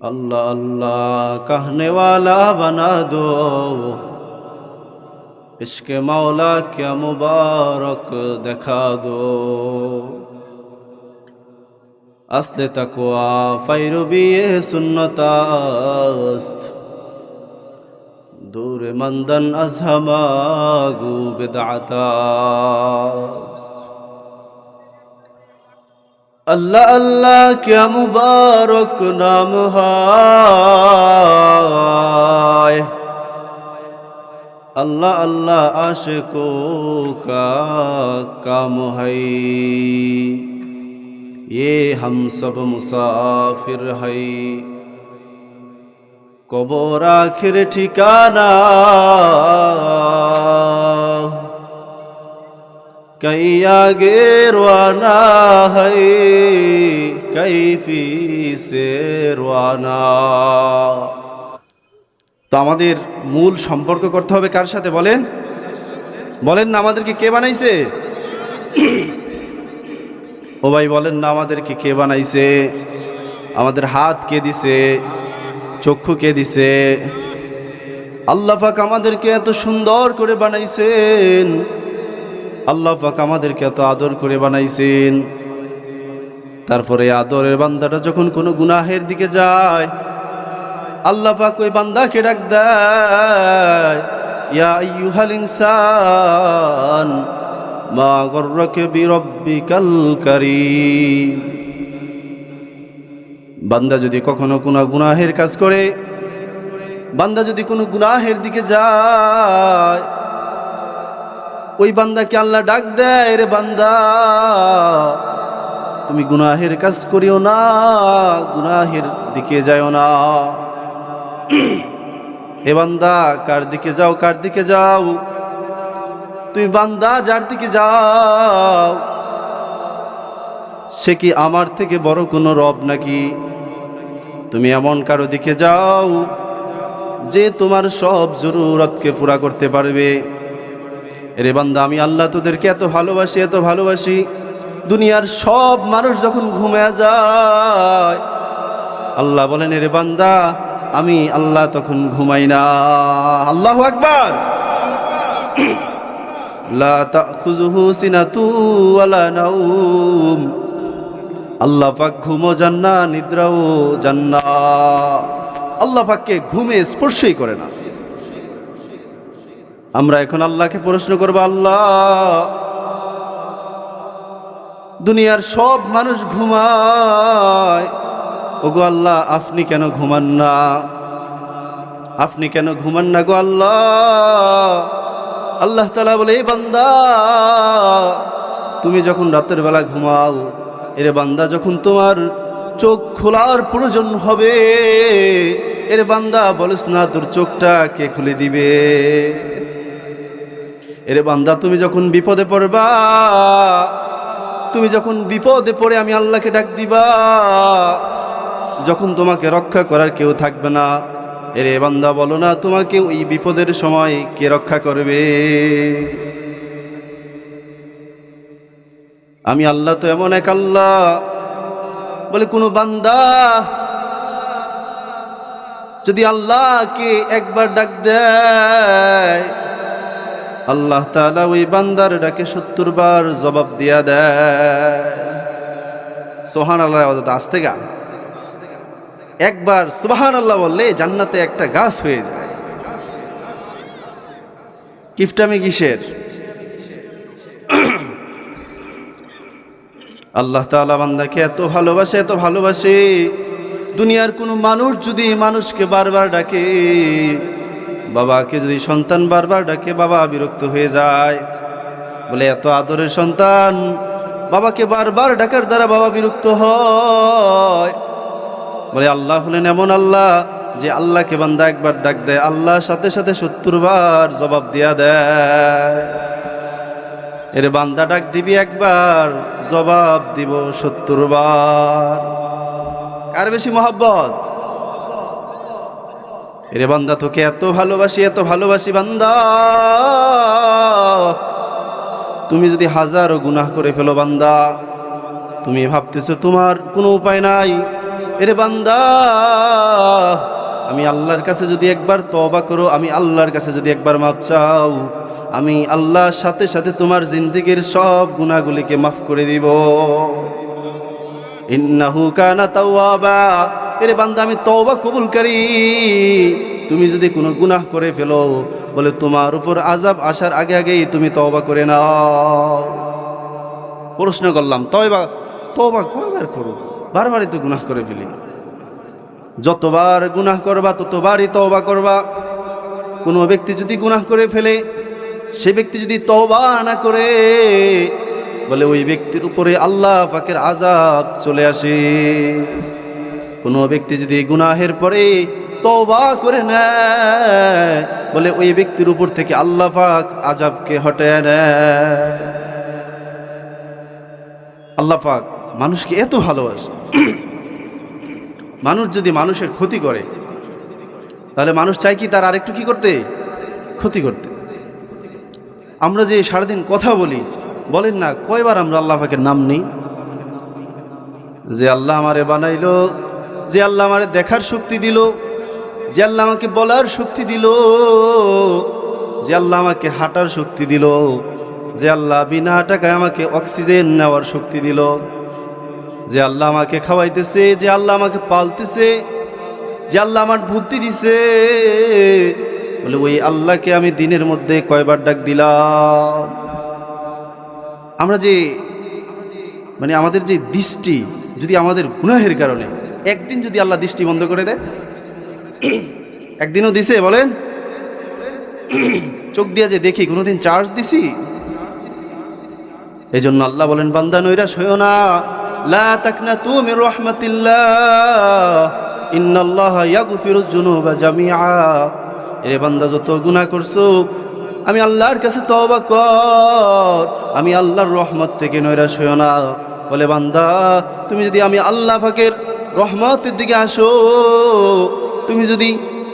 اللہ اللہ کہنے والا بنا دو اس کے مولا کیا مبارک دکھا دو اصل تقوا فیروبی سنتا است دور مندن از ہما گو بدعتا اللہ اللہ کیا مبارک نام ہے اللہ اللہ عاشقوں کا کام ہے یہ ہم سب مسافر ہے কবর আখির ঠিকানা कई आगे रवाना है कई फी से রওয়ানা তো আমাদের মূল সম্পর্ক করতে হবে কার সাথে বলেন বলেন না আমাদেরকে কে বানাইছে ও ভাই বলেন না আমাদেরকে কে বানাইছে আমাদের হাত কে দিছে চক্ষু কে দিছে আল্লাহ পাক আমাদেরকে এত সুন্দর করে বানাইছেন আল্লাহ পাক আমাদেরকে এত আদর করে বানাইছেন। তারপরে আদরের বান্দাটা যখন কোনো গুনাহের দিকে যায়, আল্লাহ পাক ওই বান্দাকে ডাক দেয়, ইয়া আইয়ুহাল ইনসান, মা গর্রকে বিরব্বিকাল কারীম। বান্দা যদি কখনো কোনো গুনাহের কাজ করে, বান্দা যদি কোনো গুনাহের দিকে যায় ওই বান্দাকে আল্লাহ ডাক দেয়, রে বান্দা, তুমি গুনাহের কাজ করিও না, গুনাহের দিকে যাও না। হে বান্দা, কার দিকে যাও, কার দিকে যাও? তুমি বান্দা, যার দিকে যাও, সে কি আমার থেকে বড় কোনো রব নাকি? তুমি এমন কারও দিকে যাও, যে তোমার সব জরুরতকে পুরা করতে পারবে। রে বান্দা, আমি আল্লাহ তোদেরকে এত ভালোবাসি এত ভালোবাসি। দুনিয়ার সব মানুষ যখন ঘুমে যায়, আল্লাহ বলেন, রে বান্দা, আমি আল্লাহ তখন ঘুমাই না। আল্লাহ নাউম আল্লাহ পাক ঘুমো জান্না নিদ্রাও জান্না আল্লাহ পাককে ঘুমে স্পর্শই করে না। আমরা এখন আল্লাহকে প্রশ্ন করব, আল্লাহ, দুনিয়ার সব মানুষ ঘুমায়। ওগো আল্লাহ, আপনি কেন ঘুমান না? আপনি কেন ঘুমান না গো আল্লাহ? আল্লাহ তালা বলে এই বান্দা, তুমি যখন রাতের বেলা ঘুমাও, এরে বান্দা যখন তোমার চোখ খোলার প্রয়োজন হবে, এর বান্দা বলিস না, তোর চোখটা কে খুলে দিবে? এরে বান্দা, তুমি যখন বিপদে পড়বা, তুমি যখন বিপদে পড়ে আমি আল্লাহকে ডাক দিবা, যখন তোমাকে রক্ষা করার কেউ থাকবে না, এরে বান্দা, বলো না, তোমাকে ওই বিপদের সময় কে রক্ষা করবে? আমি আল্লাহ তো এমন এক আল্লাহ। বলে, কোনো বান্দা, যদি আল্লাহকে একবার ডাক দেয় আল্লাহ তাআলা ওই বান্দার ডাকে সত্তর বার জবাব দিয়া দেয়। সোহান আল্লাহ আসতে গা। একবার সুবাহান আল্লাহ বললে জান্নাতে একটা গাছ হয়ে যায়। কিফটামি কিসের? আল্লাহ তাআলা বান্দাকে এত ভালোবাসে এত ভালোবাসে। দুনিয়ার কোনো মানুষ যদি মানুষকে বারবার ডাকে বাবাকে যদি সন্তান বারবার ডাকে, বাবা বিরক্ত হয়ে যায়। বলে, এত আদরের সন্তান, বাবাকে বারবার ডাকার দ্বারা বাবা বিরক্ত হয়। বলে, আল্লাহ হলেন এমন আল্লাহ যে আল্লাহকে বান্দা একবার ডাক দেয়, আল্লাহর সাথে সাথে সত্তর বার জবাব দিয়া দেয়। এর বান্দা ডাক দিবি একবার, জবাব দিব সত্তর বার কার বেশি মহাব্বত? এরে বান্দা, তোকে এত ভালোবাসি এত ভালোবাসি বান্দা। তুমি যদি হাজারো গুনাহ করে ফেলো বান্দা, তুমি ভাবতেছো তোমার কোনো উপায় নাই। এরে বান্দা, আমি আল্লাহর কাছে যদি একবার তওবা করো, আমি আল্লাহর কাছে যদি একবার মাপ চাও, আমি আল্লাহর সাথে সাথে তোমার জিন্দিগির সব গুণাগুলিকে মাফ করে দিব। ইন্নাহু কানা তাওয়াবা। এরে বান্দা, আমি তওবা কবুলকারী তুমি যদি কোনো গুনাহ করে ফেলো, বলে তোমার উপর আজাব আসার আগে আগেই তুমি তওবা করে নাও। প্রশ্ন করলাম, তওবা তওবা কয়বার করো? বারবারই তো গুনাহ করে ফেলি। যতবার গুনাহ করবা, ততবারই তওবা করবা। কোনো ব্যক্তি যদি গুনাহ করে ফেলে, সে ব্যক্তি যদি তওবা না করে, বলে ওই ব্যক্তির উপরে আল্লাহ পাকের আজাব চলে আসে। কোনো ব্যক্তি যদি গুনাহের পরে তওবা করে নেয়, বলে ওই ব্যক্তির উপর থেকে আল্লাহ পাক আজাবকে হটে নেয়। আল্লাহ পাক মানুষকে এত ভালোবাসে। মানুষ যদি মানুষের ক্ষতি করে, তাহলে মানুষ চায় কি তার আরেকটু কি করতে? ক্ষতি করতে। আমরা যে সারাদিন কথা বলি, বলেন না, কয়বার আমরা আল্লাহ পাকের নাম নেই? যে আল্লাহ আমারে বানাইলো যে আল্লাহ আমারে দেখার শক্তি দিল, যে আল্লাহ আমাকে বলার শক্তি দিল, যে আল্লাহ আমাকে হাঁটার শক্তি দিল, যে আল্লাহ বিনা টাকায় আমাকে অক্সিজেন নেওয়ার শক্তি দিল, যে আল্লাহ আমাকে খাওয়াইতেছে, যে আল্লাহ আমাকে পালতেছে, যে আল্লাহ আমার বুদ্ধি দিছে। বলে, ওই আল্লাহকে আমি দিনের মধ্যে কয়বার ডাক দিলাম? আমরা যে মানে আমাদের যে দৃষ্টি, যদি আমাদের গুনাহের কারণে একদিন যদি আল্লাহ দৃষ্টি বন্ধ করে দেয়, একদিনও দিছে, বলেন। চোখ দিয়ে যে দেখি, কোনোদিন চার্জ দিছি? এই জন্য আল্লাহ বলেন, বান্দা নৈরাশ হইও না। লা তাকনা তুমি রহমাতিল্লাহ। ইন্নাল্লাহ ইয়াগফিরুজ জুনুবা জামিআ। এরে বান্দা, যত গুনাহ করছ, আমি আল্লাহর কাছে তওবা কর। আমি আল্লাহর রহমত থেকে নৈরাশ হইও না। বলে, বান্দা, তুমি যদি আমি আল্লাহ ফাকের রহমতের দিকে আসো। তুমি যদি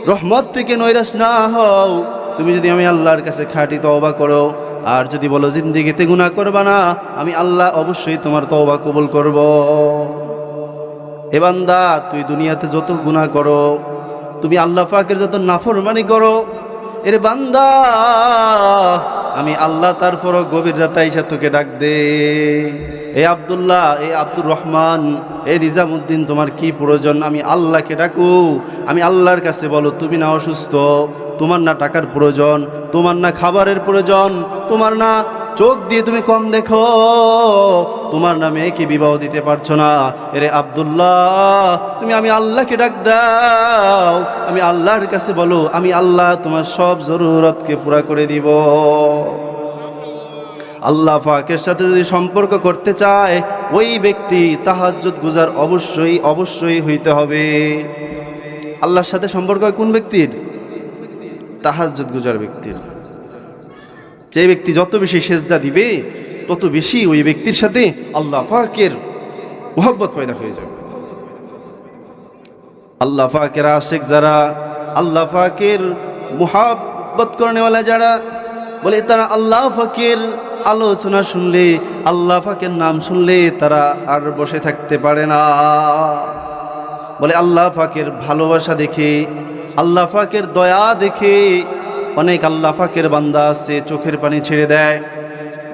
রহমত থেকে নৈরাশ না হও, তুমি যদি আমি আল্লাহর কাছে খাঁটি তওবা করো, আর যদি বলো জিন্দিগিতে গুনাহ করবা না, আমি আল্লাহ অবশ্যই তোমার তওবা কবুল করব। এ বান্দা, তুই দুনিয়াতে যত গুনাহ করো, তুমি আল্লাহ পাকের যত নাফরমানি করো, এর বান্দা আমি আল্লাহ তারপরও গভীর রাতে আইসা তোকে ডাক দে। এ আবদুল্লাহ, এ আব্দুর রহমান, এ নিজামুদ্দিন, তোমার কি প্রয়োজন? আমি আল্লাহকে ডাকু। আমি আল্লাহর কাছে বলো, তুমি না অসুস্থ, তোমার না টাকার প্রয়োজন, তোমার না খাবারের প্রয়োজন, তোমার না চোখ দিয়ে তুমি কম দেখো। তোমার নামে কি বিবাহ দিতে পারছ না? এরে আব্দুল্লাহ, তুমি আমি আল্লাহকে ডাক দাও। আমি আল্লাহর কাছে বলো, আমি আল্লাহ তোমার সব জরুরতকে পুরা করে দিব। আল্লাহ ফাকের সাথে যদি সম্পর্ক করতে চায়, ওই ব্যক্তি তাহাজ্জুদ গুজার অবশ্যই অবশ্যই হইতে হবে। আল্লাহর সাথে সম্পর্ক হয় কোন ব্যক্তির? তাহাজ্জুদ গুজার ব্যক্তির। যে ব্যক্তি যত বেশি সেজদা দিবে, তত বেশি ওই ব্যক্তির সাথে আল্লাহ পাকের মোহব্বত পয়দা হয়ে যাবে। আল্লাহ পাকের আশেক যারা, আল্লাহ পাকের মোহাব্বত করেনেওয়ালা যারা, বলে তারা আল্লাহ ফাকের আলোচনা শুনলে, আল্লাহ ফাকের নাম শুনলে তারা আর বসে থাকতে পারে না। বলে আল্লাহ ফাকের ভালোবাসা দেখে, আল্লাহ ফাকের দয়া দেখে অনেক আল্লাহ ফাকের বান্দা আছে, চোখের পানি ছেড়ে দেয়।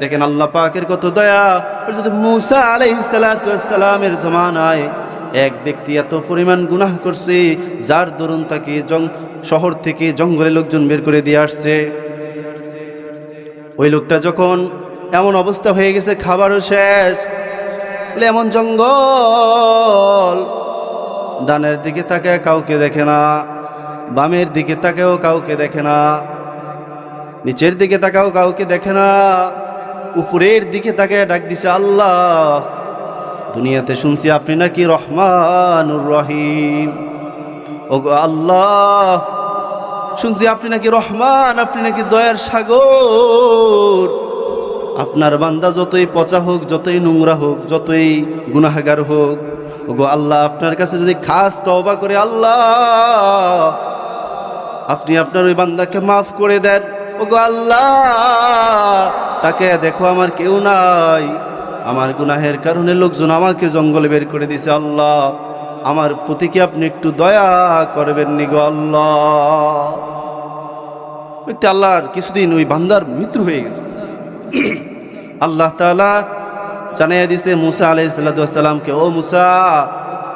দেখেন আল্লাহ পাকের কত দয়া। যদি মুসা আলাইসালামের জমানায় এক ব্যক্তি এত পরিমাণ গুনাহ করছে, যার দরুন তাকে জং, শহর থেকে জঙ্গলে লোকজন বের করে দিয়ে আসছে। ওই লোকটা যখন এমন অবস্থা হয়ে গেছে, খাবারও শেষ। বলে, এমন জঙ্গল? ডানের দিকে তাকে কাউকে দেখে না। বামের দিকে তাকেও, কাউকে দেখে না। নিচের দিকে তাকাও, কাউকে দেখে না। উপরের দিকে তাকে ডাক দিছে আল্লাহ। দুনিয়াতে শুনছি আপনি নাকি রহমানুর রহিম। ও আল্লাহ, শুনছি আপনি নাকি রহমান, আপনি নাকি দয়ার সাগর। আপনার বান্দা যতই পচা হোক, যতই নোংরা হোক, যতই গুনাহাগার হোক, ওগো আল্লাহ, আপনার কাছে যদি খাস তওবা করে আল্লাহ। আপনি আপনার ওই বান্দাকে মাফ করে দেন। ওগো আল্লাহ, তাকে দেখো আমার কেউ নাই। আমার গুনাহের কারণে লোকজন আমাকে জঙ্গলে বের করে দিছে আল্লাহ। আমার প্রতি কি আপনি একটু দয়া করবেন নি গো আল্লাহ? আল্লাহর কিছুদিন ওই বান্দার মৃত্যু হয়ে গেছে। আল্লাহ তাআলা জানাইয়া দিছে, মুসা আলাই সাল্লাতামকে ও মুসা,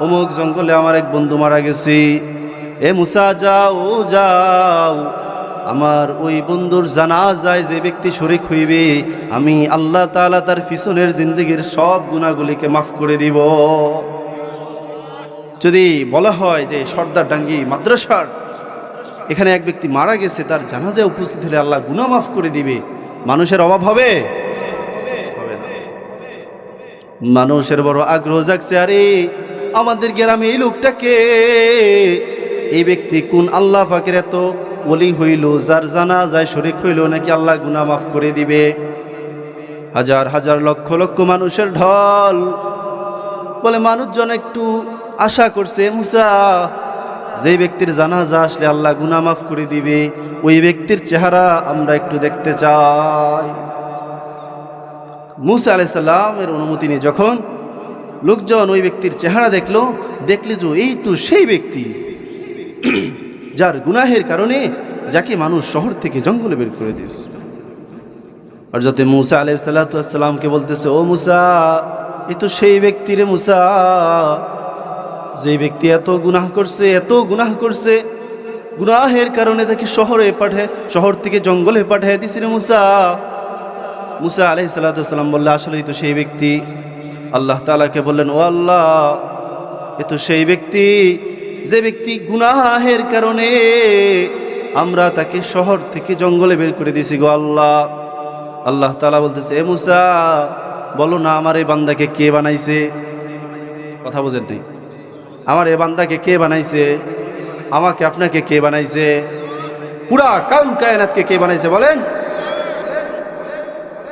অমুক জঙ্গলে আমার এক বন্ধু মারা গেছে। এ মুসা যাও যাও। আমার ওই বন্ধুর জানা যায় যে ব্যক্তি শরিক হইবে, আমি আল্লাহ তাআলা তার পিছনের জিন্দগির সব গুণাগুলিকে মাফ করে দিব। যদি বলা হয় যে সর্দার ডাঙ্গি মাদ্রাসার, এখানে এক ব্যক্তি মারা গেছে, তার জানাজায় উপস্থিত হলে আল্লাহ গুণা মাফ করে দিবে। মানুষের অভাব হবে? মানুষের বড় আগ্রহ জাগছে, আরে আমাদের গ্রামে এই লোকটাকে এই ব্যক্তি কোন আল্লাহ পাকের এত ওলি হইল, যার জানা যায় শরিক হইল, নাকি আল্লাহ গুনা মাফ করে দিবে? হাজার হাজার লক্ষ লক্ষ মানুষের ঢল। বলে মানুষজন একটু আশা করছে, মুসা যে ব্যক্তির জানাজা আসলে আল্লাহ গুনা মাফ করে দিবে, ওই ব্যক্তির চেহারা আমরা একটু দেখতে চাই। মুসা আলাইসাল্লামের অনুমতি নিয়ে যখন লোকজন ওই ব্যক্তির চেহারা দেখল, দেখলে যে এই তো সেই ব্যক্তি। যার গুনাহের কারণে যাকে মানুষ শহর থেকে জঙ্গলে বের করে দিয়েছে। আর যাতে মুসা আলাই সাল্লাতামকে বলতেছে, ও মুসা, এ তো সেই ব্যক্তি রে মুসা। যে ব্যক্তি এত গুনাহ করছে, এত গুনাহ করছে, গুনাহের কারণে তাকে শহরে পাঠায় শহর থেকে জঙ্গলে পাঠায় দিছে রে মুসা। মুসা আলাই সাল্লাতাম বললে, আসলেই তো সেই ব্যক্তি। আল্লাহ তালাকে বললেন, ও আল্লাহ, এ তো সেই ব্যক্তি। যে ব্যক্তি গুনাহের কারণে আমরা তাকে শহর থেকে জঙ্গলে বের করে দিছি গো আল্লাহ। আল্লাহ তালা বলতেছে, এ মুসা, বলো না আমার এই বান্দাকে কে বানাইছে? কথা বোঝেন নাই। আমার এই বান্দাকে কে বানাইছে? আমাকে আপনাকে কে বানাইছে? পুরা কাউন কায়নাতকে কে বানাইছে বলেন?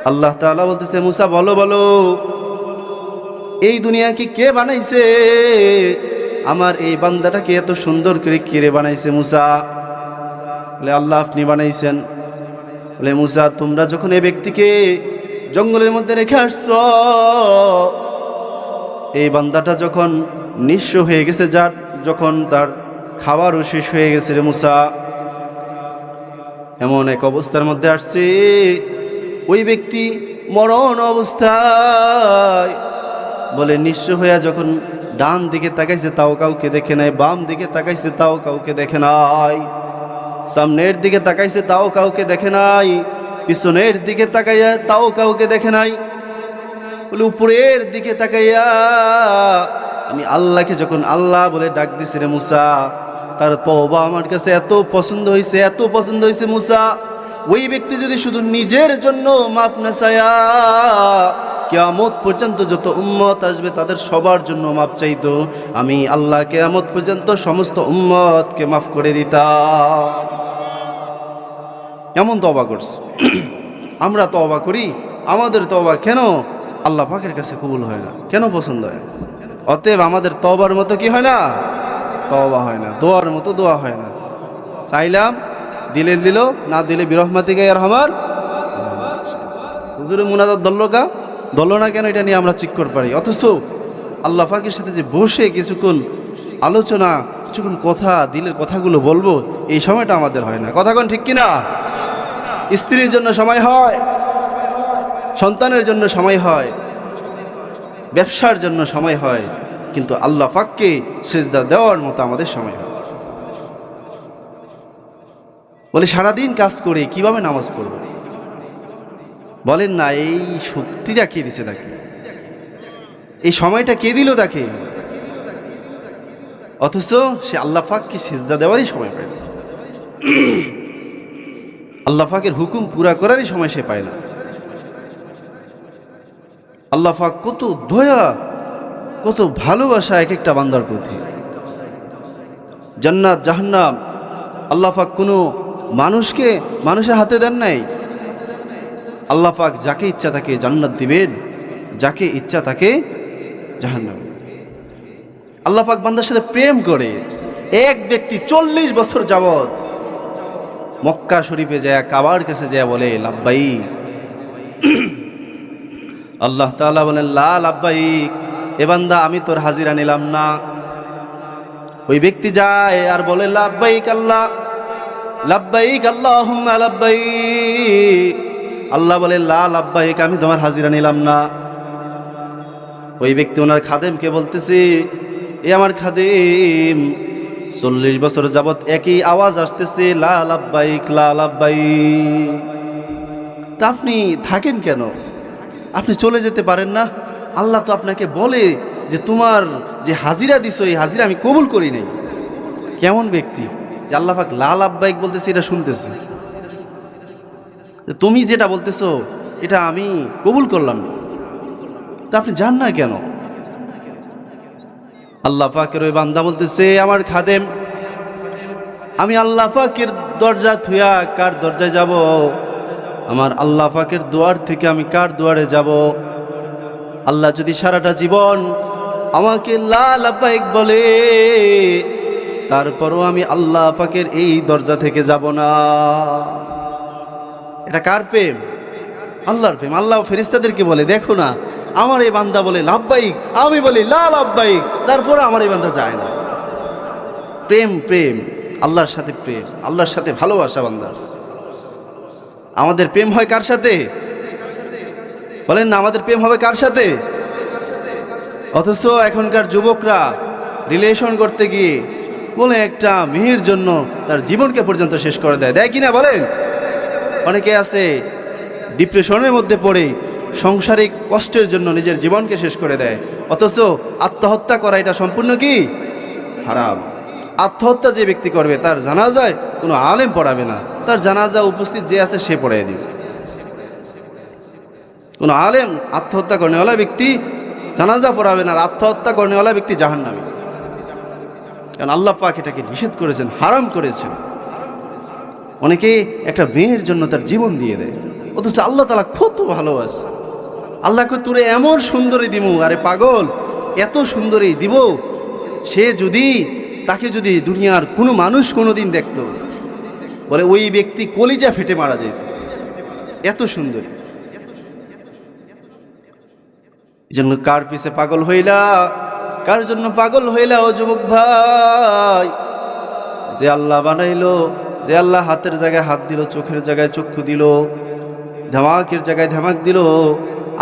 আল্লাহ তাআলা বলতেছে, মুসা, বলো বলো, এই দুনিয়া কি কে বানাইছে? আমার এই বান্দাটাকে এত সুন্দর করে কিরে বানাইছে মুসা? বলে, আল্লাহ আপনি বানাইছেন। বলে, মুসা, তোমরা যখন এই ব্যক্তিকে জঙ্গলের মধ্যে রেখে আসছ, এই বান্দাটা যখন নিঃস্ব হয়ে গেছে, যার যখন তার খাবারও শেষ হয়ে গেছে রে মুসা। এমন এক অবস্থার মধ্যে আসছে, ওই ব্যক্তি মরণ অবস্থায় বলে, নিঃস্ব হইয়া যখন ডান দিকে তাকাইছে, তাও কাউকে দেখে নাই, বাম দিকে তাকাইছে, তাও কাউকে দেখে নাই। সামনের দিকে তাকাইছে, তাও কাউকে দেখে নাই। পিছনের দিকে তাকাইয়া, তাও কাউকে দেখে নাই। বলে, উপরের দিকে তাকাইয়া, আমি আল্লাহকে যখন আল্লাহ বলে ডাক দিছি রে মুসা, তার তওবা আমার কাছে এত পছন্দ হয়েছে এত পছন্দ হয়েছে মুসা। ওই ব্যক্তি যদি শুধু নিজের জন্য মাপ না চায়া কেয়ামত পর্যন্ত যত উম্মত আসবে তাদের সবার জন্য মাপ চাইতো। আমি আল্লাহ কেয়ামত পর্যন্ত সমস্ত উম্মতকে মাফ করে দিতাম। এমন তবা করছে। আমরা তবা করি, আমাদের তবা কেন? আল্লাহ পাকের কাছে কবুল হয় না। কেন পছন্দ হয়? অতএব আমাদের তবার মতো কি হয় না? তবা হয় না। দোয়ার মতো দোয়া হয় না। চাইলাম, দিলে দিল, না দিলে বিরহমাতি বিরহমাতিকে আর আমার হুজুরে মুনাজাত দল্লকা দল না কেন এটা নিয়ে আমরা চিক্কর পারি? অথচ আল্লাহ পাকের সাথে যে বসে কিছুক্ষণ আলোচনা, কিছুক্ষণ কথা, দিলের কথাগুলো বলব, এই সময়টা আমাদের হয় না। কথা কোন ঠিক কিনা? স্ত্রীর জন্য সময় হয়, সন্তানের জন্য সময় হয়, ব্যবসার জন্য সময় হয়, কিন্তু আল্লাহ পাককে সেজদা দেওয়ার মতো আমাদের সময় হয়। বলে সারাদিন কাজ করে কীভাবে নামাজ পড়ব? বলেন না, এই শক্তিটা কে দিছে তাকে? এই সময়টা কে দিল তাকে? অথচ সে আল্লাহ পাককে সেজদা দেওয়ারই সময় পায় না। আল্লাহ পাকের হুকুম পুরা করারই সময় সে পায় না। আল্লাহ পাক কত দয়া, কত ভালোবাসা এক একটা বান্দার প্রতি। জান্নাত, জাহান্নাম, আল্লাহ পাক কোনো মানুষকে, মানুষের হাতে দেন নাই। আল্লাহ পাক যাকে ইচ্ছা তাকে জান্নাত দিবেন, যাকে ইচ্ছা তাকে জাহান্নাম। আল্লাহ পাক বান্দার সাথে প্রেম করে এক ব্যক্তি চল্লিশ বছর যাবত মক্কা শরীফে যায়, কাবার কাছে যায় বলে লাব্বাই আল্লাহ তাআলা বলেন, লা এ বান্দা আমি তোর হাজিরা নিলাম না। ওই ব্যক্তি যায় আর বলে লাভবাইক আল্লাহ লাভবাইক আল্লাহ লাভবাইক আল্লাহ বলে, লা লাভবাইক আমি তোমার হাজিরা নিলাম না। ওই ব্যক্তি ওনার খাদেমকে বলতেছে, এ আমার খাদেম, চল্লিশ বছর যাবত একই আওয়াজ আসতেছে, লা লাভবাইক লা লাভবাইক তা আপনি থাকেন কেন? আপনি চলে যেতে পারেন না। আল্লাহ তো আপনাকে বলে যে, তোমার যে হাজিরা দিছো, এই হাজিরা আমি কবুল করি নাই। কেমন ব্যক্তি? যে আল্লাহ পাক লাল আব্বাইক বলতেছে, এটা শুনতেছে। তুমি যেটা বলতেছো, এটা আমি কবুল করলাম। তা আপনি যান না কেন? আল্লাহ পাকের ওই বান্দা বলতেছে, আমার খাদেম, আমি আল্লাহ পাকের দরজা থুয়া কার দরজায় যাব? আমার আল্লাহ পাকের দুয়ার থেকে আমি কার দুয়ারে যাব? আল্লাহ যদি সারাটা জীবন আমাকে লাল আব্বাইক বলে, তারপরও আমি আল্লাহ পাকের এই দরজা থেকে যাব না। এটা কার প্রেম? আল্লাহর প্রেম। আল্লাহ ফেরিস্তাদেরকে বলে, দেখো না, আমার এই বান্দা বলে লাভবাইক আমি বলি লাল আব্বাইক তারপরে আমার এই বান্দা যায় না। প্রেম প্রেম, আল্লাহর সাথে প্রেম, আল্লাহর সাথে ভালোবাসা বান্দার আমাদের প্রেম হয় কার সাথে? বলেন না, আমাদের প্রেম হবে কার সাথে? অথচ এখনকার যুবকরা রিলেশন করতে গিয়ে বলে, একটা মেয়ের জন্য তার জীবনকে পর্যন্ত শেষ করে দেয়। দেয় কিনা বলেন? অনেকে আছে ডিপ্রেশনের মধ্যে পড়ে, সংসারিক কষ্টের জন্য নিজের জীবনকে শেষ করে দেয়। অথচ আত্মহত্যা করা এটা সম্পূর্ণ কি? হারাম। আত্মহত্যা যে ব্যক্তি করবে, তার জানাজায় কোনো আলেম পড়াবে না। তার জানাজা উপস্থিত যে আছে, সে পড়াই দিবে। কোনো আলেম আত্মহত্যা করেনেওয়ালা ব্যক্তি জানাজা পড়াবে না আর আত্মহত্যা করেনেওয়ালা ব্যক্তি জাহান নামে কারণ আল্লাহ পাক এটাকে নিষেধ করেছেন, হারাম করেছেন। অনেকে একটা মেয়ের জন্য তার জীবন দিয়ে দেয়। অথচ আল্লাহ তালা কত ভালোবাসে। আল্লাহকে তোরে এমন সুন্দরী দিমু, আরে পাগল, এত সুন্দরী দিব, সে যদি, তাকে যদি দুনিয়ার কোনো মানুষ কোনোদিন দেখতো। বলে, ওই ব্যক্তি কলিজা ফেটে মারা যেত। এত সুন্দরী। জন্য কার পিছে পাগল হইলা, কার জন্য পাগল হইলা, ও যুবক ভাই? যে আল্লাহ বানাইলো যে আল্লাহ হাতের জায়গায় হাত দিল, চোখের জায়গায় চক্ষু দিল, ধামাকের জায়গায় ধামাক দিল,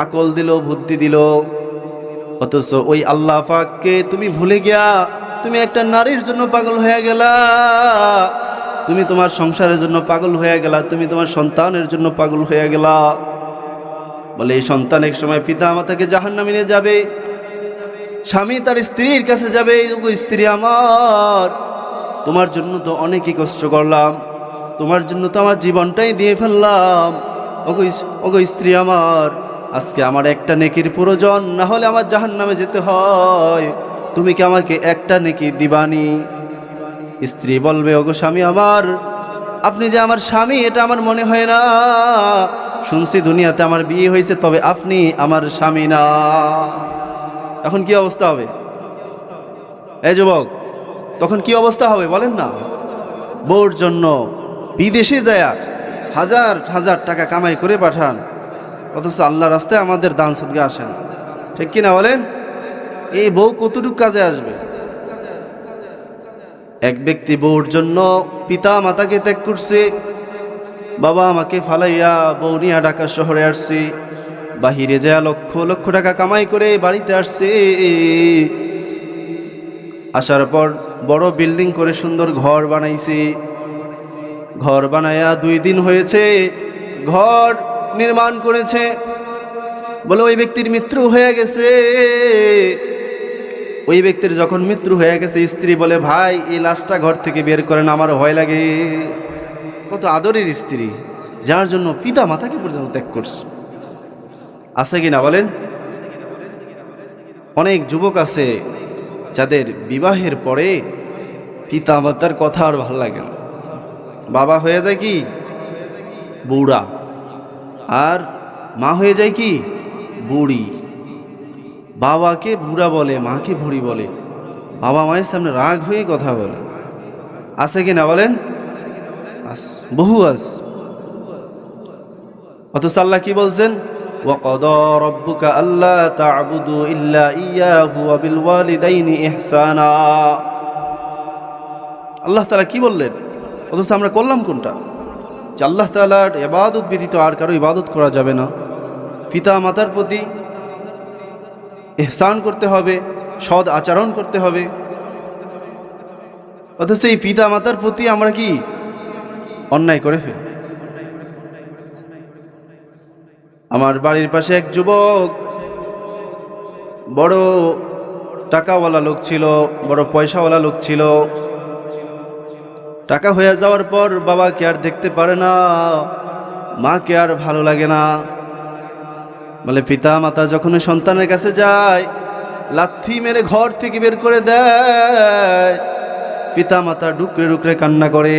আকল দিল, বুদ্ধি দিল। অথচ ওই আল্লাহ পাককে তুমি ভুলে গিয়া তুমি একটা নারীর জন্য পাগল হয়ে গেলা। তুমি তোমার সংসারের জন্য পাগল হয়ে গেলা, তুমি তোমার সন্তানের জন্য পাগল হয়ে গেলা। বলে এই সন্তান এক সময় পিতা মাতাকে জাহান নামিনে যাবে, স্বামী তার স্ত্রীর কাছে যাবে স্ত্রী আমার। তোমার জন্য তো অনেকই কষ্ট করলাম। তোমার জন্য তো আমার জীবনটাই দিয়ে ফেললাম। ওগো ওগো স্ত্রী আমার, আজকে আমার একটা নেকির প্রয়োজন, না হলে আমার জাহান নামে যেতে হয়। তুমি কি আমাকে একটা নেকি দিবানি? স্ত্রী বলবে, ওগো স্বামী আমার, আপনি যে আমার স্বামী, এটা আমার মনে হয় না। শুনছি দুনিয়াতে আমার বিয়ে হয়েছে, তবে আপনি আমার স্বামী না। এখন কি অবস্থা হবে? এই যুবক তখন কি অবস্থা হবে বলেন না? বউর জন্য বিদেশে যায় হাজার হাজার টাকা কামাই করে পাঠান। অথচ আল্লাহ রাস্তায় আমাদের দান সদকে আসেন। ঠিক কিনা বলেন? এই বউ কতটুকু কাজে আসবে? এক ব্যক্তি বউর জন্য পিতা মাতাকে ত্যাগ করছে, বাবা আমাকে ফালাইয়া বউ নিয়া ঢাকা শহরে আসছি, বাহিরে যা লক্ষ লক্ষ টাকা কামাই করে বাড়িতে আসছে। আসার পর বড় বিল্ডিং করে সুন্দর ঘর বানাইছে। ঘর বানায়া দুই দিন হয়েছে, ঘর নির্মাণ করেছে। বলে ওই ব্যক্তির মৃত্যু হয়ে গেছে। ওই ব্যক্তির যখন মৃত্যু হয়ে গেছে, স্ত্রী বলে, ভাই, এই লাশটা ঘর থেকে বের করেন আমার ভয় লাগে। কত আদরের স্ত্রী, যার জন্য পিতা মাতাকে পর্যন্ত ত্যাগ করছে। আছে কিনা বলেন? অনেক যুবক আছে যাদের বিবাহের পরে পিতা মাতার কথা আর ভালো লাগে না। বাবা হয়ে যায় কি? বুড়া। আর মা হয়ে যায় কি? বুড়ি। বাবাকে বুড়া বলে মাকে বুড়ি বলে। বাবা মায়ের সামনে রাগ হয়ে কথা বলে। আছে কি না বলেন? আস বহু আস অথচ আল্লাহ কি বলছেন? وقضى ربك ألا تعبدوا إلا إياه وبالوالدين إحسانا আল্লাহ তালা কি বললেন অথচ আমরা করলাম কোনটা যে আল্লাহ তালার এবাদত ব্যতীত আর কারো ইবাদত করা যাবে না পিতা মাতার প্রতি এহসান করতে হবে সৎ আচরণ করতে হবে অথচ এই পিতা মাতার প্রতি আমরা কি অন্যায় করে ফেলি আমার বাড়ির পাশে এক যুবক, বড় টাকাওয়ালা লোক ছিল, বড় পয়সাওয়ালা লোক ছিল। টাকা হয়ে যাওয়ার পর বাবাকে আর দেখতে পারে না, মাকে আর ভালো লাগে না। বলে পিতা মাতা যখন সন্তানের কাছে যায়, লাথি মেরে ঘর থেকে বের করে দেয়। পিতা মাতা ডুকরে ডুকরে কান্না করে।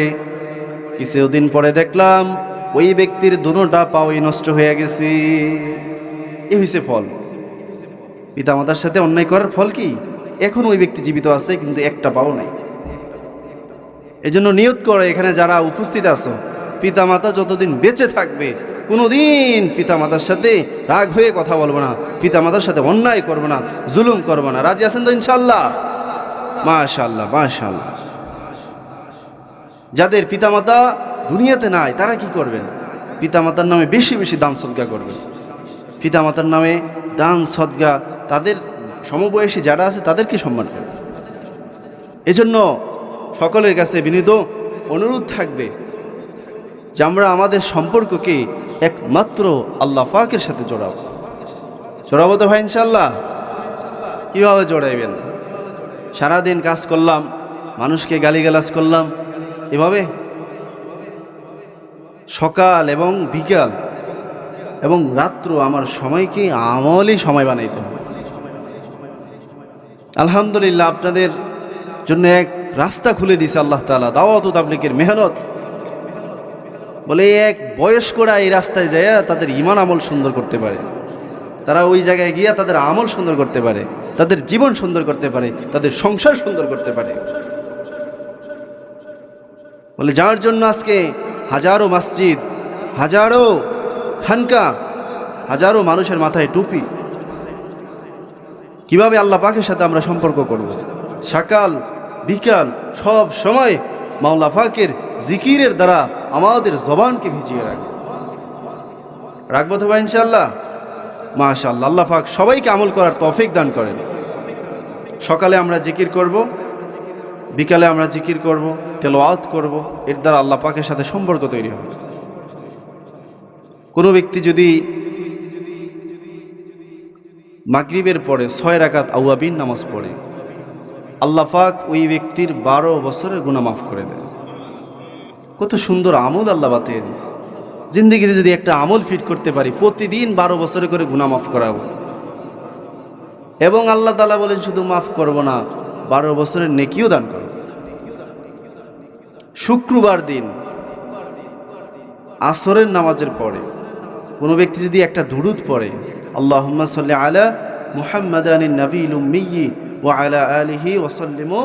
কিছুদিন পরে দেখলাম ওই ব্যক্তির দুনোটা পাওই নষ্ট হয়ে গেছে। এ হয়েছে ফল। পিতামাতার সাথে অন্যায় করার ফল কি? এখন ওই ব্যক্তি জীবিত আছে, কিন্তু একটা পাও নাই। এজন্য নিয়ত করে, এখানে যারা উপস্থিত আছো। পিতামাতা যতদিন বেঁচে থাকবে, কোনোদিন পিতামাতার সাথে রাগ হয়ে কথা বলব না, পিতামাতার সাথে অন্যায় করব না, জুলুম করব না। রাজি আছেন তো ইনশাল্লাহ মাশাল্লাহ মাশাল্লাহ যাদের পিতামাতা দুনিয়াতে নাই, তারা কি করবেন পিতামাতার নামে বেশি বেশি দান সদ্গা করবেন পিতামাতার নামে দান সদ্গা তাদের সমবয়সী যারা আছে, তাদেরকে সম্মান করবে। এজন্য সকলের কাছে বিনীত অনুরোধ থাকবে যে আমরা আমাদের সম্পর্ককে একমাত্র আল্লাহ ফাকের সাথে জোড়াবো। জড়াবো তো ভাই ইনশাল্লাহ কীভাবে জড়াইবেন? সারাদিন কাজ করলাম, মানুষকে গালিগালাজ করলাম, এভাবে সকাল এবং বিকাল এবং রাত্র আমার সময়কে আমলই সময় বানাইতে হবে। আলহামদুলিল্লাহ আপনাদের জন্য এক রাস্তা খুলে দিছে আল্লাহ তালা দাওয়াত তাবলিকের মেহনত। বলে এক বয়স্করা এই রাস্তায় যায় তাদের ইমান আমল সুন্দর করতে পারে। তারা ওই জায়গায় গিয়া তাদের আমল সুন্দর করতে পারে, তাদের জীবন সুন্দর করতে পারে, তাদের সংসার সুন্দর করতে পারে। বলে যার জন্য আজকে হাজারো মসজিদ, হাজারো খানকা, হাজারো মানুষের মাথায় টুপি। কীভাবে আল্লাহ পাকের সাথে আমরা সম্পর্ক করব? সকাল, বিকাল, সব সময় মাওলা ফাকের জিকিরের দ্বারা আমাদের জবানকে ভিজিয়ে রাখবে। রাখব তো ভাই ইনশাল্লাহ মাশাল্লাহ আল্লাহ পাক সবাইকে আমল করার তফিক দান করেন। সকালে আমরা জিকির করব। বিকালে আমরা জিকির করব তেলোয়াত করব, এর দ্বারা আল্লাহ পাকের সাথে সম্পর্ক তৈরি হবে। কোনো ব্যক্তি যদি মাগরিবের পরে ছয় রাকাত আউয়াবিন নামাজ পড়ে, আল্লাহ পাক ওই ব্যক্তির বারো বছরের গুণা মাফ করে দেয় কত সুন্দর আমল আল্লাহ বাতিয়ে দিস জিন্দিগিতে যদি একটা আমল ফিট করতে পারি, প্রতিদিন বারো বছরে করে গুণা মাফ করাবো। এবং আল্লাহ তালা বলেন, শুধু মাফ করব না, বারো বছরের নেকিও দান করব। শুক্রবার দিন, আসরের নামাজের পরে কোনো ব্যক্তি যদি একটা দুরুদ পড়ে আল্লাহ সাল্লাহ আলা মুহাম্মদ আলী নবী ও আলা আলিহি ওসাল্লিমু